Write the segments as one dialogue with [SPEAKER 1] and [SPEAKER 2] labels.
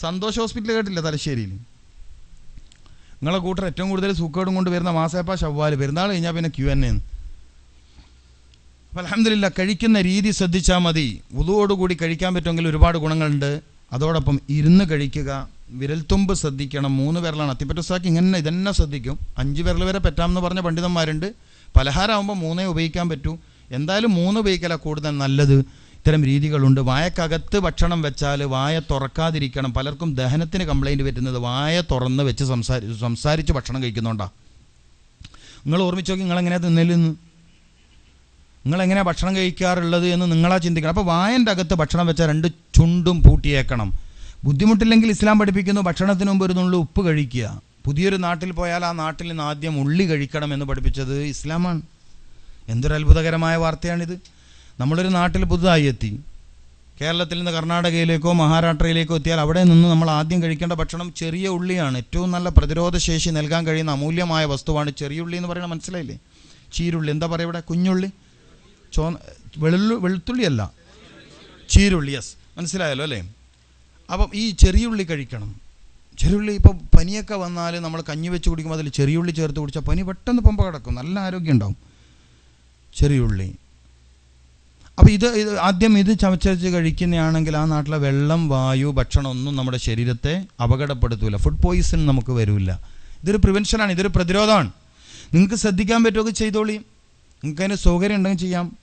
[SPEAKER 1] Santhosh hospital കേട്ടില്ല തലശ്ശേരിയിൽ? നിങ്ങളെ കൂട്ടർ ഏറ്റവും കൂടുതൽ സൂക്കേടും കൊണ്ട് വരുന്ന മാസേപ്പ ഷവ്വാൽ പെരുന്നാൾ കഴിഞ്ഞാൽ പിന്നെ ക്യു എൻ എന്ന് അപ്പം അലഹമില്ല കഴിക്കുന്ന രീതി ശ്രദ്ധിച്ചാൽ മതി. ഉതുവോടുകൂടി കഴിക്കാൻ പറ്റുമെങ്കിൽ ഒരുപാട് ഗുണങ്ങളുണ്ട്. അതോടൊപ്പം ഇരുന്ന് കഴിക്കുക വിരൽത്തുമ്പ് ശ്രദ്ധിക്കണം. മൂന്ന് വിരലാണ്. അത്തിപ്പറ്റുസാക്കി ഇങ്ങനെ ഇതന്നെ ശ്രദ്ധിക്കും. അഞ്ച് വിരൽ വരെ പറ്റാമെന്ന് പറഞ്ഞ പണ്ഡിതന്മാരുണ്ട്. പലഹാരമാകുമ്പോൾ മൂന്നേ ഉപയോഗിക്കാൻ പറ്റൂ. എന്തായാലും മൂന്ന് ഉപയോഗിക്കലാണ് കൂടുതൽ നല്ലത്. ഇത്തരം രീതികളുണ്ട്. വായക്കകത്ത് ഭക്ഷണം വെച്ചാൽ വായ തുറക്കാതിരിക്കണം. പലർക്കും ദഹനത്തിന് കംപ്ലൈന്റ് പറ്റുന്നത് വായ തുറന്ന് വെച്ച് സംസാരി സംസാരിച്ച് ഭക്ഷണം കഴിക്കുന്നുണ്ടാ. നിങ്ങൾ ഓർമ്മിച്ച് നോക്കി നിങ്ങളെങ്ങനെയാണ് തിന്നലിന്ന് നിങ്ങളെങ്ങനെയാണ് ഭക്ഷണം കഴിക്കാറുള്ളത് എന്ന് നിങ്ങളാ ചിന്തിക്കണം. അപ്പോൾ വായന്റെ അകത്ത് ഭക്ഷണം വെച്ചാൽ രണ്ട് ചുണ്ടും പൂട്ടിയേക്കണം. ബുദ്ധിമുട്ടില്ലെങ്കിൽ ഇസ്ലാം പഠിപ്പിക്കുന്നു ഭക്ഷണത്തിന് മുമ്പ് ഒരു നുള്ളു ഉപ്പ് കഴിക്കുക. പുതിയൊരു നാട്ടിൽ പോയാൽ ആ നാട്ടിൽ നിന്ന് ആദ്യം ഉള്ളി കഴിക്കണം എന്ന് പഠിപ്പിച്ചത് ഇസ്ലാമാണ്. എന്തൊരു അത്ഭുതകരമായ വാർത്തയാണിത്. നമ്മളൊരു നാട്ടിൽ പുതുതായി എത്തി. കേരളത്തിൽ നിന്ന് കർണാടകയിലേക്കോ മഹാരാഷ്ട്രയിലേക്കോ എത്തിയാൽ അവിടെ നിന്ന് നമ്മൾ ആദ്യം കഴിക്കേണ്ട ഭക്ഷണം ചെറിയ ഉള്ളിയാണ്. ഏറ്റവും നല്ല പ്രതിരോധ ശേഷി നൽകാൻ കഴിയുന്ന അമൂല്യമായ വസ്തുവാണ് ചെറിയ ഉള്ളി എന്ന് പറയുന്നത് മനസ്സിലായില്ലേ? ചീരുള്ളി. എന്താ പറയുക ഇവിടെ? കുഞ്ഞുള്ളി? ചോ വെള്ളു വെളുത്തുള്ളിയല്ല ചീരുള്ളി യെസ് മനസ്സിലായല്ലോ അല്ലേ? അപ്പം ഈ ചെറിയുള്ളി കഴിക്കണം. ചെറിയുള്ളി ഇപ്പോൾ പനിയൊക്കെ വന്നാൽ നമ്മൾ കഞ്ഞി വെച്ച് കുടിക്കുമ്പോൾ അതിൽ ചെറിയുള്ളി ചേർത്ത് കുടിച്ചാൽ പനി പെട്ടെന്ന് പമ്പ കിടക്കും. നല്ല ആരോഗ്യം ഉണ്ടാവും. ചെറിയുള്ളി. അപ്പോൾ ഇത് ആദ്യം ഇത് ചവച്ചരച്ച് കഴിക്കുന്നതാണെങ്കിൽ ആ നാട്ടിലെ വെള്ളം വായു ഭക്ഷണം ഒന്നും നമ്മുടെ ശരീരത്തെ അപകടപ്പെടുത്തൂല. ഫുഡ് പോയിസൺ നമുക്ക് വരില്ല ഇതൊരു പ്രിവെൻഷനാണ് ഇതൊരു പ്രതിരോധമാണ്. നിങ്ങൾക്ക് ശ്രദ്ധിക്കാൻ പറ്റുമൊക്കെ ചെയ്തോളി. നിങ്ങൾക്ക് അതിന് സൗകര്യം ഉണ്ടെങ്കിൽ ചെയ്യാം.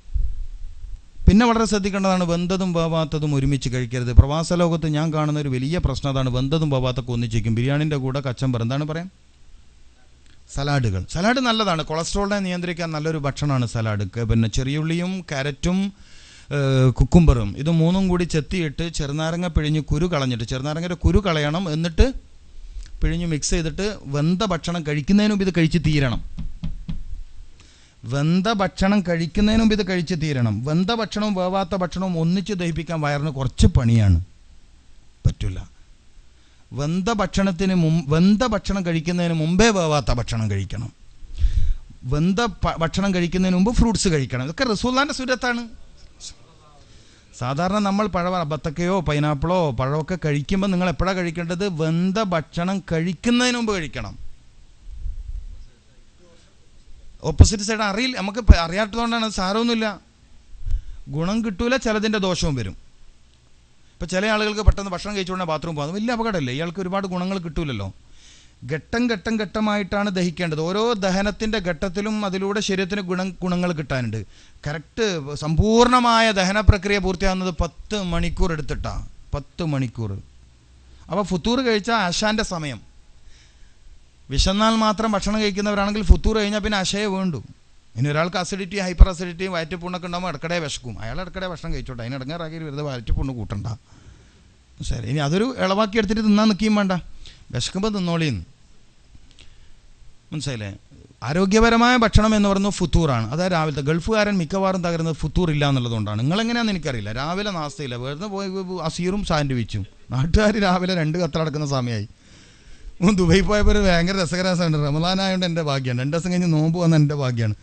[SPEAKER 1] പിന്നെ വളരെ ശ്രദ്ധിക്കേണ്ടതാണ് വെന്തതും വേവാത്തതും ഒരുമിച്ച് കഴിക്കരുത്. പ്രവാസ ലോകത്ത് ഞാൻ കാണുന്ന ഒരു വലിയ പ്രശ്നം അതാണ് വെന്തതും വേവാത്തൊക്കെ ഒന്നിച്ചേക്കും ബിരിയാണിന്റെ കൂടെ കച്ചമ്പർ. എന്താണ് പറയാം? സലാഡുകൾ. സലാഡ് നല്ലതാണ്. കൊളസ്ട്രോളിനെ നിയന്ത്രിക്കാൻ നല്ലൊരു ഭക്ഷണമാണ് സലാഡ്. പിന്നെ ചെറിയുള്ളിയും ക്യാരറ്റും ഏഹ്, കുക്കുംബറും. ഇത് മൂന്നും കൂടി ചെത്തിയിട്ട് ചെറുനാരങ്ങ പിഴിഞ്ഞ് കുരു കളഞ്ഞിട്ട് ചെറുനാരങ്ങയുടെ കുരു കളയണം. എന്നിട്ട് പിഴിഞ്ഞ് മിക്സ് ചെയ്തിട്ട് വെന്ത ഭക്ഷണം കഴിക്കുന്നതിന് ഇത് കഴിച്ച് തീരണം. വെന്ത ഭക്ഷണം കഴിക്കുന്നതിന് ഇത് കഴിച്ച് തീരണം. വെന്ത ഭക്ഷണവും വേവാത്ത ഭക്ഷണവും ഒന്നിച്ച് ദഹിപ്പിക്കാൻ വയറിന് കുറച്ച് പണിയാണ്. പറ്റില്ല വെന്ത ഭക്ഷണത്തിന് മുമ്പ് വെന്ത ഭക്ഷണം കഴിക്കുന്നതിന് മുമ്പേ വേവാത്ത ഭക്ഷണം കഴിക്കണം. വെന്ത ഭക്ഷണം കഴിക്കുന്നതിന് മുമ്പ് ഫ്രൂട്ട്സ് കഴിക്കണം. ഇതൊക്കെ റസൂല്ലാന്റെ സുരത്താണ് സാധാരണ നമ്മൾ പഴ ബത്തക്കയോ പൈനാപ്പിളോ പഴമൊക്കെ കഴിക്കുമ്പോൾ നിങ്ങൾ എപ്പോഴാണ് കഴിക്കേണ്ടത്? വെന്ത ഭക്ഷണം കഴിക്കുന്നതിന് മുമ്പ് കഴിക്കണം. ഓപ്പോസിറ്റ് സൈഡ് അറിയില്ല. നമുക്ക് അറിയാത്തതുകൊണ്ടാണ് സാരമൊന്നുമില്ല. ഗുണം കിട്ടൂല ചിലതിന്റെ ദോഷവും വരും. ഇപ്പം ചില ആളുകൾക്ക് പെട്ടെന്ന് ഭക്ഷണം കഴിച്ചുകൊണ്ട് ബാത്റൂം പോകാം. വലിയ അപകടമല്ലേ? ഇയാൾക്ക് ഒരുപാട് ഗുണങ്ങൾ കിട്ടൂലല്ലോ. ഘട്ടം ഘട്ടം ഘട്ടമായിട്ടാണ് ദഹിക്കേണ്ടത്. ഓരോ ദഹനത്തിന്റെ ഘട്ടത്തിലും അതിലൂടെ ശരീരത്തിന് ഗുണ ഗുണങ്ങൾ കിട്ടാനുണ്ട്. കറക്റ്റ് സമ്പൂർണമായ ദഹന പ്രക്രിയ പൂർത്തിയാകുന്നത് പത്ത് മണിക്കൂർ എടുത്തിട്ടാണ് പത്ത് മണിക്കൂർ. അപ്പോൾ ഫുത്തൂർ കഴിച്ചാൽ അശാന്റെ സമയം. വിശന്നാൽ മാത്രം ഭക്ഷണം കഴിക്കുന്നവരാണെങ്കിൽ ഫുത്തൂർ കഴിഞ്ഞാൽ പിന്നെ അശയെ വേണ്ടു. ഇനി ഒരാൾക്ക് അസിഡിറ്റി ഹൈപ്പർ അസിഡിറ്റി വയറ്റുപുണ്ണൊക്കെ ഉണ്ടാകുമ്പോൾ ഇടക്കടെ വിശക്കും. അയാൾ ഇടക്കടെ ഭക്ഷണം കഴിച്ചോട്ടെ. അതിന് ഇടങ്ങാറാക്കി വെറുതെ വയറ്റുപുണ്ണ് കൂട്ടണ്ട. ശരി. ഇനി അതൊരു ഇളവാക്കി എടുത്തിട്ട് തിന്നാൻ നിൽക്കുകയും വേണ്ട. വിശക്കുമ്പോൾ തിന്നോളിന്ന്. മനസ്സിലായില്ലേ? ആരോഗ്യപരമായ ഭക്ഷണം എന്ന് പറയുന്നത് ഫുത്തൂറാണ്. അതായത് രാവിലത്തെ ഗൾഫുകാരൻ മിക്കവാറും തകരുന്നത് ഫുത്തൂർ ഇല്ല എന്നുള്ളതുകൊണ്ടാണ്. നിങ്ങളെങ്ങനെയാണെന്ന് എനിക്കറിയില്ല. രാവിലെ നാസ്തയില്ല. വെറുതെ പോയി അസീറും സാൻഡ്വിച്ചും. നാട്ടുകാർ രാവിലെ രണ്ട് കത്തടക്കുന്ന സമയമായി ദുബൈ പോയപ്പോൾ ഒരു ഭയങ്കര രസകരമാണ് റമദാനായതുകൊണ്ട് എന്റെ ഭാഗ്യമാണ് രണ്ട് ദിവസം കഴിഞ്ഞ് നോമ്പ് വന്ന എന്റെ ഭാഗ്യമാണ്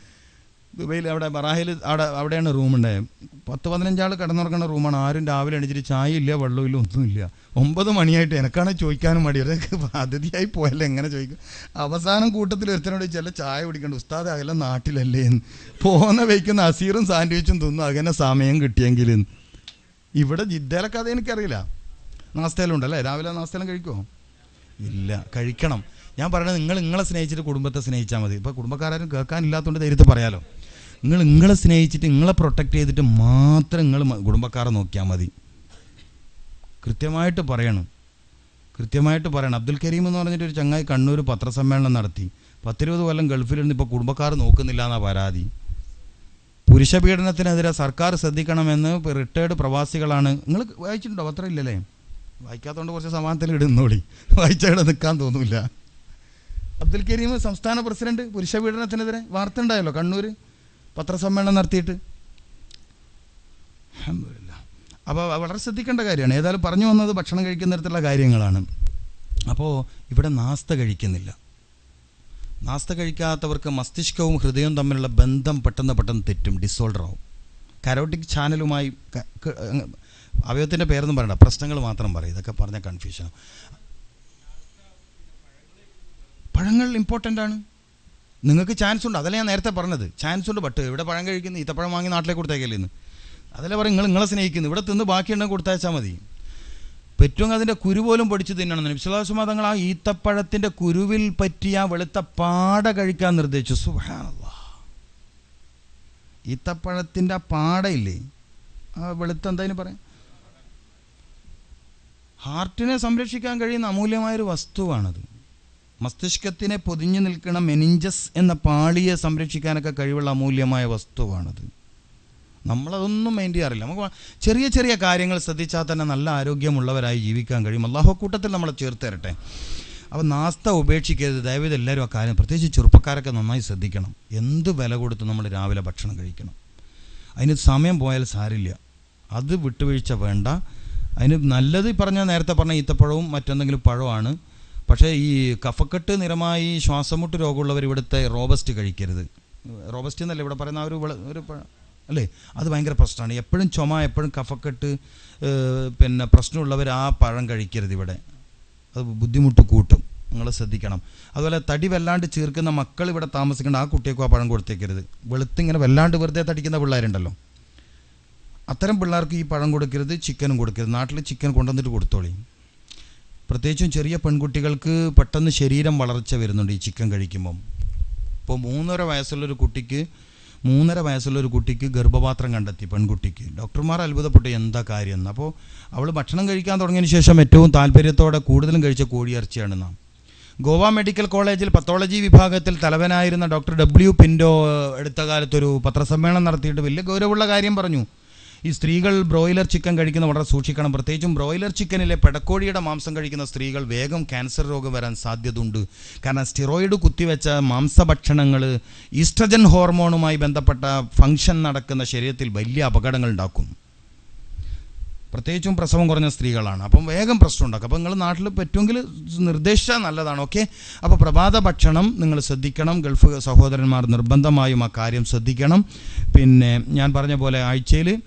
[SPEAKER 1] ദുബൈയിൽ അവിടെ ബറാഹിൽ അവിടെ അവിടെയാണ് റൂമുണ്ടായത് പത്ത് പതിനഞ്ചാൾ കിടന്നുറങ്ങുന്ന റൂമാണ് ആരും രാവിലെ എണീച്ചിട്ട് ചായ ഇല്ല വെള്ളമില്ല ഒന്നുമില്ല ഒമ്പത് മണിയായിട്ട് എനക്കാണ് ചോദിക്കാനും മടി. അതൊക്കെ അതിഥിയായി പോയല്ലോ എങ്ങനെ ചോദിക്കും? അവസാനം കൂട്ടത്തിൽ ഒരുത്തനോട് ചില ചായ കുടിക്കണ്ട. ഉസ്താദ് അകലെ നാട്ടിലല്ലേ എന്ന്. പോകുന്ന വയ്ക്കുന്ന അസീറും സാൻഡ്വിച്ചും തിന്നും. അങ്ങനെ സമയം കിട്ടിയെങ്കിൽ ഇവിടെ ജിദ്ദയിലെ അത് എനിക്കറിയില്ല. നാസ്തയിലും ഉണ്ടല്ലേ രാവിലെ നാസ്തയിലും കഴിക്കുമോ ഇല്ല കഴിക്കണം. ഞാൻ പറയുന്നത് നിങ്ങൾ നിങ്ങളെ സ്നേഹിച്ചിട്ട് കുടുംബത്തെ സ്നേഹിച്ചാൽ മതി. ഇപ്പോൾ കുടുംബക്കാരും കേൾക്കാനില്ലാത്തതുകൊണ്ട് ധൈര്യത്തിൽ പറയാലോ. നിങ്ങൾ നിങ്ങളെ സ്നേഹിച്ചിട്ട് നിങ്ങളെ പ്രൊട്ടക്റ്റ് ചെയ്തിട്ട് മാത്രം നിങ്ങൾ കുടുംബക്കാരെ നോക്കിയാൽ മതി. കൃത്യമായിട്ട് പറയണം. കൃത്യമായിട്ട് പറയണം. അബ്ദുൽ കരീം എന്ന് പറഞ്ഞിട്ട് ഒരു ചങ്ങായി കണ്ണൂർ പത്രസമ്മേളനം നടത്തി. പത്തിരുപത് കൊല്ലം ഗൾഫിലിരുന്ന് ഇപ്പോൾ കുടുംബക്കാർ നോക്കുന്നില്ല എന്നാണ് പരാതി. പുരുഷ പീഡനത്തിനെതിരെ സർക്കാർ ശ്രദ്ധിക്കണമെന്ന് റിട്ടയർഡ് പ്രവാസികളാണ്. നിങ്ങൾ വായിച്ചിട്ടുണ്ടോ? പത്രം ഇല്ലല്ലേ? വായിക്കാത്തതുകൊണ്ട് കുറച്ച് സമാനത്തിൽ ഇടുന്നോളി. വായിച്ചവിടെ നിൽക്കാൻ തോന്നില്ല. അബ്ദുൽ കരീം സംസ്ഥാന പ്രസിഡന്റ് പുരുഷ പീഡനത്തിനെതിരെ വാർത്ത ഉണ്ടായല്ലോ കണ്ണൂർ പത്രസമ്മേളനം നടത്തിയിട്ട്. അപ്പോൾ വളരെ ശ്രദ്ധിക്കേണ്ട കാര്യമാണ്. ഏതായാലും പറഞ്ഞു വന്നത് ഭക്ഷണം കഴിക്കുന്ന തരത്തിലുള്ള കാര്യങ്ങളാണ്. അപ്പോൾ ഇവിടെ നാസ്ത കഴിക്കുന്നില്ല. നാസ്ത കഴിക്കാത്തവർക്ക് മസ്തിഷ്കവും ഹൃദയവും തമ്മിലുള്ള ബന്ധം പെട്ടെന്ന് പെട്ടെന്ന് തെറ്റും ഡിസോൾഡർ ആവും. കരോട്ടിക് ചാനലുമായി അവയവത്തിന്റെ പേരൊന്നും പറയണ്ട പ്രശ്നങ്ങൾ മാത്രം പറയും. ഇതൊക്കെ പറഞ്ഞ കൺഫ്യൂഷൻ പഴങ്ങൾ ഇമ്പോർട്ടന്റ് ആണ്. നിങ്ങൾക്ക് ചാൻസ് ഉണ്ട്. അതല്ലേ ഞാൻ നേരത്തെ പറഞ്ഞത്. ചാൻസ് ഉണ്ട് ബട്ട് ഇവിടെ പഴം കഴിക്കുന്നു ഈത്തപ്പഴം വാങ്ങി നാട്ടിലേക്ക് കൊടുത്തേക്കല്ലേ ഇന്ന്. അതല്ലേ പറയും നിങ്ങൾ നിങ്ങളെ സ്നേഹിക്കുന്നു. ഇവിടെ തിന്ന് ബാക്കിയുണ്ടെങ്കിൽ കൊടുത്തയച്ചാൽ മതി. പറ്റുമെങ്കിൽ അതിന്റെ കുരു പോലും പഠിച്ചു തിന്നണം വിശ്വാസമാ തങ്ങൾ ആ ഈത്തപ്പഴത്തിന്റെ കുരുവിൽ പറ്റിയ വെളുത്ത പാട കഴിക്കാൻ നിർദ്ദേശിച്ചു. സുഹാനുള്ള ഈത്തപ്പഴത്തിന്റെ ആ പാടയില്ലേ? ആ വെളുത്ത എന്തായാലും പറയാം? ഹാർട്ടിനെ സംരക്ഷിക്കാൻ കഴിയുന്ന അമൂല്യമായൊരു വസ്തുവാണത്. മസ്തിഷ്കത്തിനെ പൊതിഞ്ഞു നിൽക്കുന്ന മെനിഞ്ചസ് എന്ന പാളിയെ സംരക്ഷിക്കാനൊക്കെ കഴിവുള്ള അമൂല്യമായ വസ്തുവാണത്. നമ്മളതൊന്നും മൈൻഡ് ചെയ്യാറില്ല. നമുക്ക് ചെറിയ ചെറിയ കാര്യങ്ങൾ ശ്രദ്ധിച്ചാൽ തന്നെ നല്ല ആരോഗ്യമുള്ളവരായി ജീവിക്കാൻ കഴിയും. അള്ളാഹു കൂട്ടത്തിൽ നമ്മളെ ചേർത്ത് തരട്ടെ അപ്പോൾ നാസ്ത ഉപേക്ഷിക്കരുത്. ദയവേത് എല്ലാവരും ആ കാര്യം പ്രത്യേകിച്ച് ചെറുപ്പക്കാരൊക്കെ നന്നായി ശ്രദ്ധിക്കണം. എന്ത് വില കൊടുത്ത് നമ്മൾ രാവിലെ ഭക്ഷണം കഴിക്കണം? അതിന് സമയം പോയാൽ സാരില്ല. അത് വിട്ടുവീഴ്ച വേണ്ട. അതിന് നല്ലത് പറഞ്ഞാൽ നേരത്തെ പറഞ്ഞ ഈത്തപ്പഴവും മറ്റെന്തെങ്കിലും പഴമാണ്. പക്ഷേ ഈ കഫക്കെട്ട് നിറമായി ശ്വാസമുട്ട് രോഗമുള്ളവർ ഇവിടുത്തെ റോബസ്റ്റ് കഴിക്കരുത്. റോബസ്റ്റ് എന്നല്ല ഇവിടെ പറയുന്ന ആ ഒരു ഒരു അല്ലേ? അത് ഭയങ്കര പ്രശ്നമാണ്. എപ്പോഴും ചുമ എപ്പോഴും കഫക്കെട്ട് പിന്നെ പ്രശ്നമുള്ളവർ ആ പഴം കഴിക്കരുത് ഇവിടെ. അത് ബുദ്ധിമുട്ട് കൂട്ടും. നിങ്ങൾ ശ്രദ്ധിക്കണം. അതുപോലെ തടി വല്ലാണ്ട് ചീർക്കുന്ന മക്കൾ ഇവിടെ താമസിക്കേണ്ട. ആ കുട്ടിയൊക്കെ ആ പഴം കൊടുത്തേക്കരുത്. വെളുത്തിങ്ങനെ വല്ലാണ്ട് വെറുതെ തടിക്കുന്ന പിള്ളേരുണ്ടല്ലോ. അത്തരം പിള്ളേർക്ക് ഈ പഴം കൊടുക്കരുത് ചിക്കനും കൊടുക്കരുത്. നാട്ടിൽ ചിക്കൻ കൊണ്ടുവന്നിട്ട് കൊടുത്തോളി. പ്രത്യേകിച്ചും ചെറിയ പെൺകുട്ടികൾക്ക് പെട്ടെന്ന് ശരീരം വളർച്ച വരുന്നുണ്ട് ഈ ചിക്കൻ കഴിക്കുമ്പം. ഇപ്പോൾ മൂന്നര വയസ്സുള്ളൊരു കുട്ടിക്ക് മൂന്നര വയസ്സുള്ളൊരു കുട്ടിക്ക് ഗർഭപാത്രം കണ്ടെത്തി പെൺകുട്ടിക്ക്. ഡോക്ടർമാർ അത്ഭുതപ്പെട്ടു എന്താ കാര്യം എന്ന്. അപ്പോൾ അവൾ ഭക്ഷണം കഴിക്കാൻ തുടങ്ങിയതിന് ശേഷം ഏറ്റവും താല്പര്യത്തോടെ കൂടുതലും കഴിച്ച കോഴിയിറച്ചിയാണ് നാം. ഗോവ മെഡിക്കൽ കോളേജിൽ പത്തോളജി വിഭാഗത്തിൽ തലവനായിരുന്ന ഡോക്ടർ ഡബ്ല്യു പിൻഡോ എടുത്ത കാലത്തൊരു പത്രസമ്മേളനം നടത്തിയിട്ട് വലിയ ഗൗരവമുള്ള കാര്യം പറഞ്ഞു. ഈ സ്ത്രീകൾ ബ്രോയിലർ ചിക്കൻ കഴിക്കുന്ന വളരെ സൂക്ഷിക്കണം. പ്രത്യേകിച്ചും ബ്രോയിലർ ചിക്കനിലെ പെടക്കോഴിയുടെ മാംസം കഴിക്കുന്ന സ്ത്രീകൾ വേഗം ക്യാൻസർ രോഗം വരാൻ സാധ്യതയുണ്ട്. കാരണം സ്റ്റിറോയിഡ് കുത്തിവെച്ച മാംസഭക്ഷണങ്ങൾ ഈസ്ട്രജൻ ഹോർമോണുമായി ബന്ധപ്പെട്ട ഫംഗ്ഷൻ നടക്കുന്ന ശരീരത്തിൽ വലിയ അപകടങ്ങൾ ഉണ്ടാക്കും. പ്രത്യേകിച്ചും പ്രസവം കുറഞ്ഞ സ്ത്രീകളാണ്. അപ്പം വേഗം പ്രശ്നം ഉണ്ടാക്കും. അപ്പോൾ നിങ്ങൾ നാട്ടിൽ പറ്റുമെങ്കിൽ നിർദ്ദേശിച്ചാൽ നല്ലതാണ്. ഓക്കെ? അപ്പോൾ പ്രഭാത ഭക്ഷണം നിങ്ങൾ ശ്രദ്ധിക്കണം. ഗൾഫ് സഹോദരന്മാർ നിർബന്ധമായും ആ കാര്യം ശ്രദ്ധിക്കണം. പിന്നെ ഞാൻ പറഞ്ഞ പോലെ ആഴ്ചയിൽ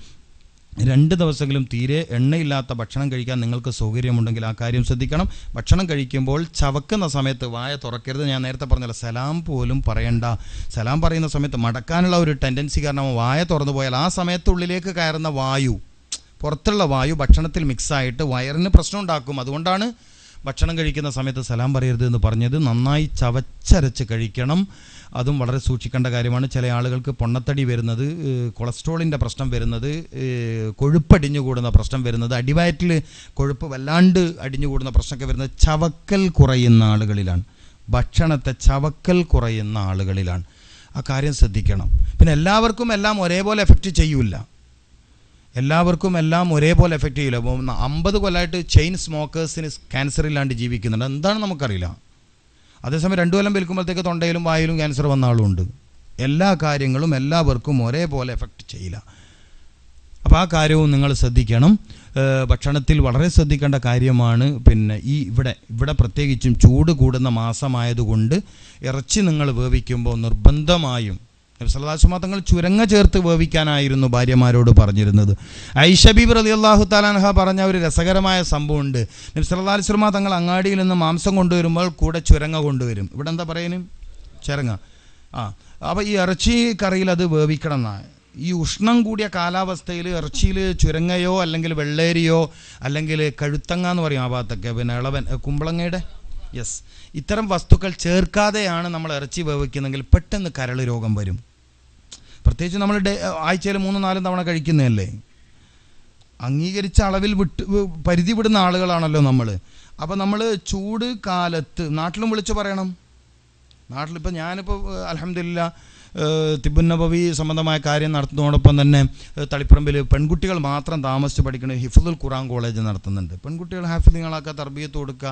[SPEAKER 1] രണ്ട് ദിവസമെങ്കിലും തീരെ എണ്ണയില്ലാത്ത ഭക്ഷണം കഴിക്കാൻ നിങ്ങൾക്ക് സൗകര്യമുണ്ടെങ്കിൽ ആ കാര്യം ശ്രദ്ധിക്കണം. ഭക്ഷണം കഴിക്കുമ്പോൾ ചവക്കുന്ന സമയത്ത് വായ തുറക്കരുത്. ഞാൻ നേരത്തെ പറഞ്ഞല്ലോ സലാം പോലും പറയണ്ട. സലാം പറയുന്ന സമയത്ത് മടക്കാനുള്ള ഒരു ടെൻഡൻസി കാരണം വായ തുറന്നു പോയാൽ ആ സമയത്തുള്ളിലേക്ക് കയറുന്ന വായു പുറത്തുള്ള വായു ഭക്ഷണത്തിൽ മിക്സായിട്ട് വയറിന് പ്രശ്നം ഉണ്ടാക്കും. അതുകൊണ്ടാണ് ഭക്ഷണം കഴിക്കുന്ന സമയത്ത് സലാം പറയരുത് എന്ന് പറഞ്ഞത് നന്നായി ചവച്ചരച്ച് കഴിക്കണം. അതും വളരെ സൂക്ഷിക്കേണ്ട കാര്യമാണ്. ചില ആളുകൾക്ക് പൊണ്ണത്തടി വരുന്നത് കൊളസ്ട്രോളിന്റെ പ്രശ്നം വരുന്നത് കൊഴുപ്പ് കൊഴുപ്പടിഞ്ഞു കൂടുന്ന പ്രശ്നം വരുന്നത് അടിവയറ്റിൽ കൊഴുപ്പ് വല്ലാണ്ട് അടിഞ്ഞു കൂടുന്ന പ്രശ്നമൊക്കെ വരുന്നത് ചവക്കൽ കുറയുന്ന ആളുകളിലാണ്. ഭക്ഷണത്തെ ചവക്കൽ കുറയുന്ന ആളുകളിലാണ്. ആ കാര്യം ശ്രദ്ധിക്കണം. പിന്നെ എല്ലാവർക്കും എല്ലാം ഒരേപോലെ എഫക്റ്റ് ചെയ്യൂല. എല്ലാവർക്കും എല്ലാം ഒരേപോലെ എഫക്റ്റ് ചെയ്യില്ല. ഇപ്പോൾ അമ്പത് കൊല്ലമായിട്ട് ചെയിൻ സ്മോക്കേഴ്സിന് ക്യാൻസർ ഇല്ലാണ്ട് ജീവിക്കുന്നുണ്ട്. എന്താണ് നമുക്കറിയില്ല. അതേസമയം രണ്ടു കൊല്ലം വിൽക്കുമ്പോഴത്തേക്ക് തൊണ്ടയിലും വായിലും ക്യാൻസർ വന്ന ആളുണ്ട്. എല്ലാ കാര്യങ്ങളും എല്ലാവർക്കും ഒരേപോലെ എഫക്റ്റ് ചെയ്യില്ല. അപ്പോൾ ആ കാര്യവും നിങ്ങൾ ശ്രദ്ധിക്കണം. ഭക്ഷണത്തിൽ വളരെ ശ്രദ്ധിക്കേണ്ട കാര്യമാണ്. പിന്നെ ഈ ഇവിടെ ഇവിടെ പ്രത്യേകിച്ചും ചൂട് കൂടുന്ന മാസമായതുകൊണ്ട് ഇറച്ചി നിങ്ങൾ വേവിക്കുമ്പോൾ നിർബന്ധമായും സലദാസുമാ തങ്ങൾ ചുരങ്ങ ചേർത്ത് വേവിക്കാനായിരുന്നു ഭാര്യമാരോട് പറഞ്ഞിരുന്നത്. ഐഷബീബ് റലി അള്ളാഹു താലാൻഹ പറഞ്ഞ ഒരു രസകരമായ സംഭവമുണ്ട്. നബ്സലാസ്ലമ തങ്ങൾ അങ്ങാടിയിൽ നിന്ന് മാംസം കൊണ്ടുവരുമ്പോൾ കൂടെ ചുരങ്ങ കൊണ്ടുവരും. ഇവിടെ എന്താ പറയുന്നത് ചുരങ്ങ. ആ അപ്പോൾ ഈ ഇറച്ചി കറിയിൽ അത് വേവിക്കണം എന്നാണ് ഈ ഉഷ്ണം കൂടിയ കാലാവസ്ഥയിൽ ഇറച്ചിയിൽ ചുരങ്ങയോ അല്ലെങ്കിൽ വെള്ളേരിയോ അല്ലെങ്കിൽ കഴുത്തങ്ങ എന്ന് പറയും ആ ഭാഗത്തൊക്കെ. പിന്നെ ഇളവൻ കുമ്പളങ്ങയുടെ? യെസ്. ഇത്തരം വസ്തുക്കൾ ചേർക്കാതെയാണ് നമ്മൾ ഇറച്ചി വേവിക്കുന്നെങ്കിൽ പെട്ടെന്ന് കരൾ രോഗം വരും. പ്രത്യേകിച്ച് നമ്മൾ ഡേ ആഴ്ചയിൽ മൂന്നും നാലും തവണ കഴിക്കുന്നതല്ലേ? അംഗീകരിച്ച അളവിൽ വിട്ട് പരിധി വിടുന്ന ആളുകളാണല്ലോ നമ്മൾ. അപ്പോൾ നമ്മൾ ചൂട് കാലത്ത് നാട്ടിലും വിളിച്ചു പറയണം. നാട്ടിലിപ്പോൾ ഞാനിപ്പോൾ അലഹമില്ല തിബുന്നബവി സംബന്ധമായ കാര്യം നടത്തുന്നതോടൊപ്പം തന്നെ തളിപ്പറമ്പിൽ പെൺകുട്ടികൾ മാത്രം താമസിച്ച് പഠിക്കുന്ന ഹിഫുദുൽ ഖുറാൻ കോളേജ് നടത്തുന്നുണ്ട്. പെൺകുട്ടികൾ ഹാഫിദിങ്ങളാക്കുക തർബീയത്ത് കൊടുക്കുക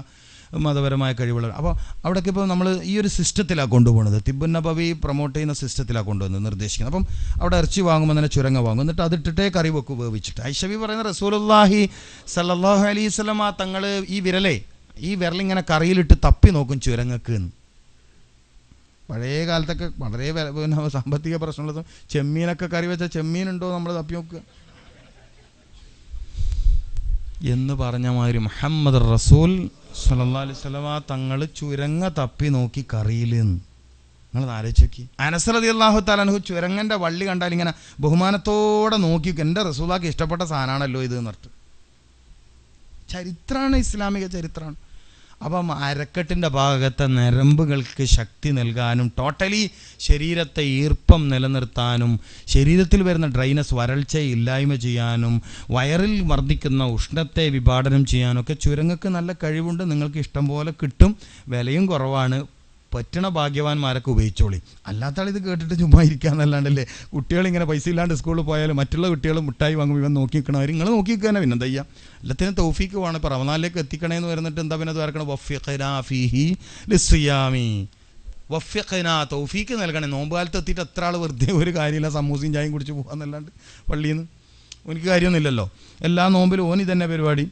[SPEAKER 1] മതപരമായ കഴിവുകൾ അപ്പോൾ അവിടേക്ക് ഇപ്പോൾ നമ്മൾ ഈ ഒരു സിസ്റ്റത്തിലാണ് കൊണ്ടുപോകുന്നത് തിബുന്നബവി പ്രൊമോട്ട് ചെയ്യുന്ന സിസ്റ്റത്തിലാണ് കൊണ്ടുവന്നത് നിർദ്ദേശിക്കുന്നത്. അപ്പം അവിടെ ഇറച്ചി വാങ്ങുമ്പോൾ തന്നെ ചുരങ്ങ വാങ്ങും. എന്നിട്ട് അതിട്ടിട്ടേ കറി വെക്കും ഉപയോഗിച്ചിട്ട് ഐഷബി പറയുന്ന റസൂലുല്ലാഹി സല്ലാഹു അലൈഹി സ്വലമ തങ്ങൾ ഈ വിരലേ ഈ വിരലിങ്ങനെ കറിയിലിട്ട് തപ്പി നോക്കും ചുരങ്ങക്ക് എന്ന്. പഴയ കാലത്തൊക്കെ വളരെ സാമ്പത്തിക പ്രശ്നമുള്ളതും ചെമ്മീനൊക്കെ കറി വെച്ചാൽ ചെമ്മീനുണ്ടോ നമ്മൾ തപ്പി നോക്കുക? എന്ന് പറഞ്ഞ മാതിരി മുഹമ്മദ് റസൂൽ സല്ലല്ലാഹു അലൈഹി വസല്ലമ തങ്ങൾ ചുരങ്ങ തപ്പി നോക്കി കറിയില്ലെന്ന് നിങ്ങൾ ആലോചിക്കി അനസറതി അള്ളാഹു താലൻഹു ചുരങ്ങന്റെ വള്ളി കണ്ടാൽ ഇങ്ങനെ ബഹുമാനത്തോടെ നോക്കി എന്റെ റസൂലാക്ക് ഇഷ്ടപ്പെട്ട സാധനമാണല്ലോ ഇത് എന്നിട്ട് ചരിത്രമാണ് ഇസ്ലാമിക ചരിത്രമാണ് അപ്പം അരക്കെട്ടിന്റെ ഭാഗത്തെ നരമ്പുകൾക്ക് ശക്തി നൽകാനും ടോട്ടലി ശരീരത്തെ ഈർപ്പം നിലനിർത്താനും ശരീരത്തിൽ വരുന്ന ഡ്രൈനസ് വരൾച്ച ഇല്ലായ്മ ചെയ്യാനും വയറിൽ വർദ്ധിക്കുന്ന ഉഷ്ണത്തെ വിഭാടനം ചെയ്യാനൊക്കെ ചുരങ്ങൾക്ക് നല്ല കഴിവുണ്ട്. നിങ്ങൾക്ക് ഇഷ്ടം പോലെ കിട്ടും. വിലയും കുറവാണ്. പറ്റണ ഭാഗ്യവാന്മാരൊക്കെ ഉപയോഗിച്ചോളി. അല്ലാത്ത ആൾ ഇത് കേട്ടിട്ട് ചുമ്മാ ഇരിക്കാന്നല്ലാണ്ടല്ലേ കുട്ടികൾ ഇങ്ങനെ പൈസ ഇല്ലാണ്ട് സ്കൂളിൽ പോയാലും മറ്റുള്ള കുട്ടികൾ മുട്ടായി വാങ്ങും ഇവൻ നോക്കി നിൽക്കണവർ നിങ്ങൾ നോക്കി നിൽക്കുക പിന്നെ എന്താ ചെയ്യുക എല്ലാത്തിനും തൗഫീക്ക് വേണം. ഇപ്പം റമനാലിലേക്ക് എത്തിക്കണേന്ന് പറഞ്ഞിട്ട് എന്താ പിന്നെ ദ്വാരക്കണം വഫിഖനാ ഫീഹി ലിസ്സിയാമി. വഫിഖന തൗഫീക്ക് നൽകണേ. നോമ്പ് കാലത്ത് എത്തിയിട്ട് എത്ര ആൾ വെറുതെ ഒരു കാര്യമില്ല സമൂസയും ചായയും കുടിച്ച് പോകാന്നല്ലാണ്ട് പള്ളിയിൽ നിന്ന് എനിക്ക് കാര്യമൊന്നുമില്ലല്ലോ. എല്ലാ നോമ്പിലും ഓനി തന്നെ പരിപാടി.